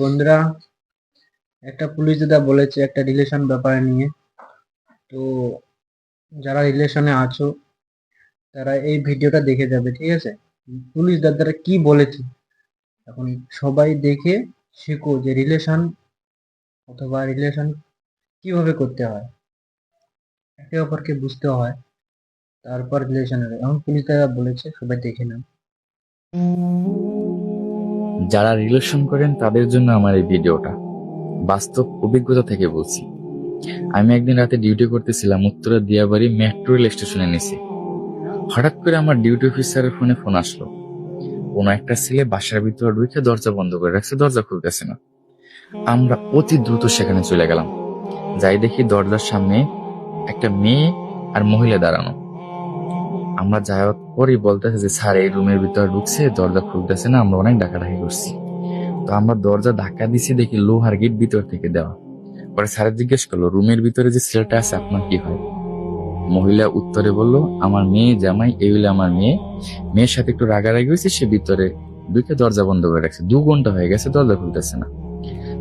বন্ধুরা, একটা পুলিশ দাদা বলেছে একটা রিলেশন ব্যাপারে নিয়ে। তো যারা রিলেশনে আছো, তারা এই ভিডিওটা দেখে যাবে, ঠিক আছে? পুলিশ দাদারা কি বলেছে? এখন সবাই দেখে শেখো যে রিলেশন অথবা রিলেশন কীভাবে করতে হয়। একে অপরকে বুঝতে হয়, তারপর রিলেশনে এখন পুলিশ দাদা বলেছে, সবাই দেখে নাও। যারা রিলেশন করেন তাদের জন্য আমার এই ভিডিওটা। বাস্তব অভিজ্ঞতা থেকে বলছি। আমি একদিন রাতে ডিউটি করতেছিলাম, উত্তরা দিয়াবাড়ি মেট্রো রেল স্টেশনে নিচে হঠাৎ করে আমার ডিউটি অফিসারের ফোনে ফোন আসলো। কোনো একটা ছেলে বাসার ভিতরে ঢুকে দরজা বন্ধ করে রাখছে, দরজা খুলতেছে না। আমরা অতি দ্রুত সেখানে চলে গেলাম। যাই দেখি দরজার সামনে একটা মেয়ে আর মহিলা দাঁড়ানো। আমরা যাওয়ার পরই বলতেছে যে, স্যার, এই রুমের ভিতরে ঢুকছে, দরজা খুলতেছে না, আমরা অনেক ডাকাডাকি করছি। তো আমরা দরজা ধাক্কা দিছি, দেখি লোহার গেট ভিতর থেকে দেওয়া। পরে স্যার জিজ্ঞেস করল, রুমের ভিতরে যে ছেলেটা আছে, আপনার কি হয়? মহিলা উত্তরে বলল, আমার মেয়ে, জামাই, এই হইলে আমার মেয়ে। মেয়ের সাথে একটু রাগারাগি হয়েছে, সে ভিতরে ঢুকে দরজা বন্ধ করে রাখছে। দু ঘণ্টা হয়ে গেছে, দরজা খুলতেছে না।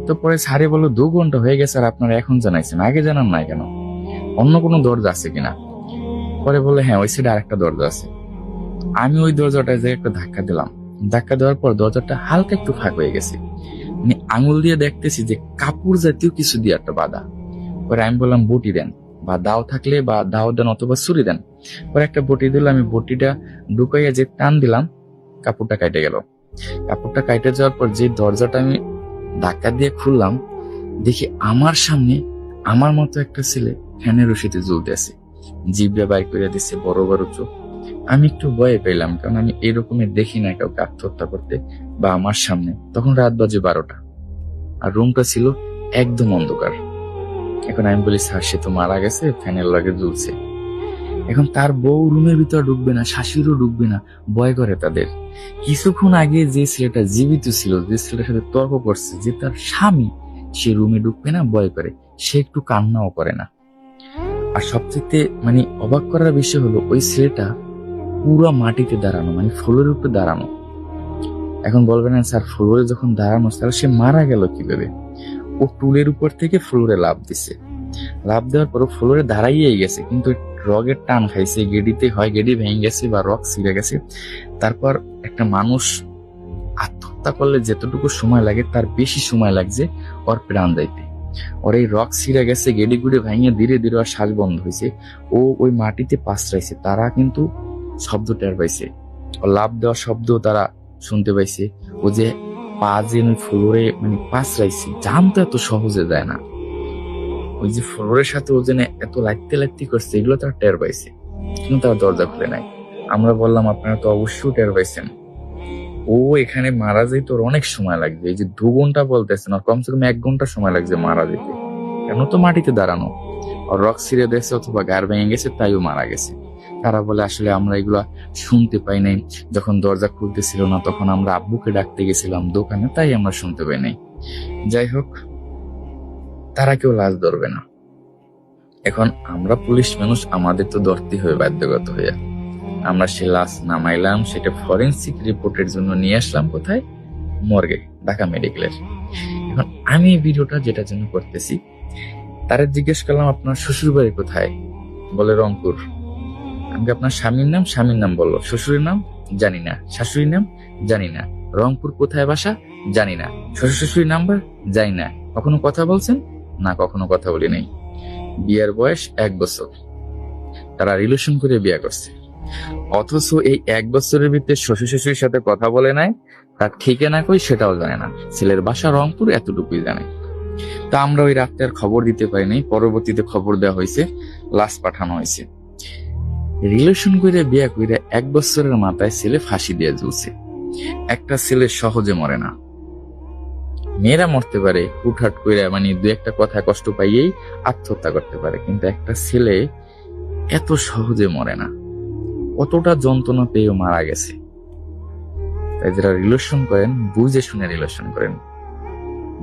তো পরে স্যারে বলল, দু ঘণ্টা হয়ে গেছে আর আপনারা এখন জানাইছেন, আগে জানান নাই কেন? অন্য কোনো দরজা আছে কিনা? পরে বলল হ্যাঁ ওই সাইডে আরেকটা দরজা আছে। আমি ওই দরজাটা যে একটা ধাক্কা দিলাম। ধাক্কা দেওয়ার পর দরজাটা হালকা একটু ফাঁক হয়ে গেছে। মানে আঙুল দিয়ে দেখতেছি যে কাপড় জাতীয় কিছু দিয়ে একটা বাধা। পরে আমি বললাম, বটি দেন। বা, দাও থাকলে বা, দাও দেন অথবা ছুরি দেন। পরে একটা বটি দিল, আমি বটিটা ঢুকাইয়া যে টান দিলাম, কাপড়টা কাটে গেল। কাপড়টা কাটে যাওয়ার পর যে দরজাটা আমি ধাক্কা দিয়ে খুললাম, দেখি আমার সামনে আমার মতো একটা ছেলে ফ্যানের রশিতে ঝুলতে আছে জিভটা বাইর করে দিচ্ছে বড় বড় চোখ। আমি একটু ভয় পেলাম, কারণ আমি এরকমের দেখি না কাউকে আত্মহত্যা করতে বা আমার সামনে। তখন রাত বাজে বারোটা, আর রুমটা ছিল একদম অন্ধকার। এখন আমি বলি, স্যার, সে তো মারা গেছে, ফ্যানের লগে ঝুলছে এখন তার বউ রুমের ভিতরে ঢুকবে না, শাশুড়িও ঢুকবে না, ভয় করে তাদের। কিছুক্ষণ আগে যে ছেলেটা জীবিত ছিল, যে ছেলেটার সাথে তর্ক করছে, যে তার স্বামী, সে রুমে ঢুকবে না, ভয় করে। সে একটু কান্নাও করে না। আর সবচেয়ে মানে অবাক করার বিষয় হলো, ওই ছেলেটা পুরো মাটিতে দাঁড়ানো মানে ফ্লোরের উপরে দাঁড়ানো। এখন বলবেন স্যার ফ্লোরে যখন দাঁড়ানো তাহলে সে মারা গেল কীভাবে? ও টুলের উপর থেকে ফ্লোরে লাভ দিছে। লাভ দেওয়ার পর ফ্লোরে দাঁড়াইয়েই গেছে, কিন্তু রগের টান খাইছে, গেডিতে হয়, গেডি ভেঙে গেছে বা রক ছিঁড়ে গেছে। তারপর একটা মানুষ আত্মহত্যা করলে যেতটুকু সময় লাগে, তার বেশি সময় লাগছে ওর প্রাণ যাইতে ওর এই রক ছিঁড়ে গেছে গেডি গুড়ে ভেঙে ধীরে ধীরে ওর শ্বাস বন্ধ হয়েছে ও ওই মাটিতে পাঁচড়াইছে, তারা কিন্তু শব্দ টের পাইছে। লাভ দেওয়া শব্দ তারা শুনতে পাইছে। ও যে পা যে আমি ফ্লোরে মানে পাঁচড়াইছে। জাম তো এত সহজে যায় না। ওই যে ফ্লোরের সাথে ও যেন এত লাইতে লাইতে করছে, এগুলো তারা টের পাইছে। কিন্তু তারা দরজা খুলে নাই। আমরা বললাম, আপনারা তো অবশ্যই টের পাইছেন। ও এখানে মারা যেতে ওর অনেক সময় লাগবে। এই যে দু ঘণ্টা বলতেছেন, আর কমসে কম এক ঘণ্টা সময় লাগছে মারা যেতে। কেন তো মাটিতে দাঁড়ানো? আর রক ছিঁড়ে দিয়েছে অথবা গার ভেঙে গেছে, তাইও মারা গেছে। তারা বলে আসলে আমরা এগুলা শুনতে পাই নাই। যখন দরজা খুলতেছিল না, তখন আমরা আব্বুকে ডাকতে গেছিলাম দোকানে, তাই আমরা শুনতে পাই নাই। যাই হোক, তারা কেউ লাশ ধরবে না। এখন আমরা পুলিশ মানুষ, আমাদের তো ধরতে হবে বাধ্যগত হইয়া। আমরা সে লাশ নামাইলাম, সেটা ফরেন্সিক রিপোর্টের জন্য নিয়ে আসলাম কোথায়? মর্গে, ঢাকা মেডিকেলের। এখন আমি এই ভিডিওটা যেটা জন্য করতেছি, তারা জিজ্ঞেস করলাম, আপনার শ্বশুর বাড়ি কোথায়? বলে, রংপুর। আপনার স্বামীর নাম স্বামীর নাম বলল শ্বশুরের নাম, জানি না। শাশুড়ির নাম, জানি না। রংপুর কোথায় বাসা, জানি না। শ্বশুর শাশুড়ির নাম্বার, জানি না। কখনো কথা বলছেন? না, কখনো কথা বলি নাই। বিয়ের বয়স এক বছর। তারা রিলেশন করে বিয়ে করছে। অথচ এই এক বছরের ভিতরে শ্বশুর শাশুড়ির সাথে কথা বলে নাই, তার ঠিকানা কই সেটাও জানে না। ছেলের বাসা রংপুর এতটুকুই জানে। তা আমরা ওই রাতে আর খবর দিতে পারিনি পরবর্তীতে খবর দেওয়া হয়েছে, লাশ পাঠানো হয়েছে। রিলেশন করে বিয়া করে এক বছরের মাথায় ছেলে ফাঁসি দিয়ে ঝুলছে একটা ছেলে সহজে মরে না। মেয়েরা মরতে পারে, হুটহাট করে মানে দু একটা কথা কষ্ট পাইয়েই আত্মহত্যা করতে পারে, কিন্তু একটা ছেলে এত সহজে মরে না। কতটা যন্ত্রণা পেয়েও মারা গেছে। তাই যারা রিলেশন করেন, বুঝে শুনে রিলেশন করেন।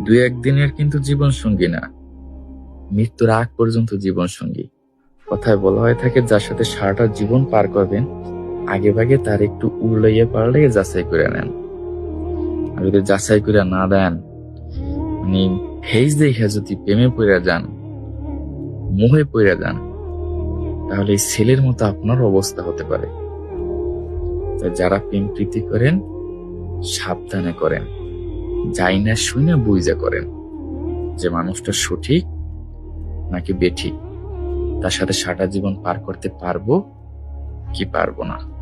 দু একদিনের কিন্তু জীবন সঙ্গী না। মৃত্যুর আগ পর্যন্ত জীবন সঙ্গী কথায় বলা হয়ে থাকে, যার সাথে সারাটা জীবন পার করবেন আগে ভাগে তার একটু উল্লাইয়ে পারলে যাচাই করে নেন। আর যদি যাচাই করে না দেন আপনি হেজ দেখে যদি প্রেমে পড়ে যান, মোহে পড়ে যান, তাহলে এই ছেলের মতো আপনার অবস্থা হতে পারে। যারা প্রেম প্রীতি করেন, সাবধানে করেন, যাই না শুনে বুঝা করেন, যে মানুষটা সঠিক নাকি বেঠিক। তার সাথে সারা জীবন পার করতে পারব কি পারব না?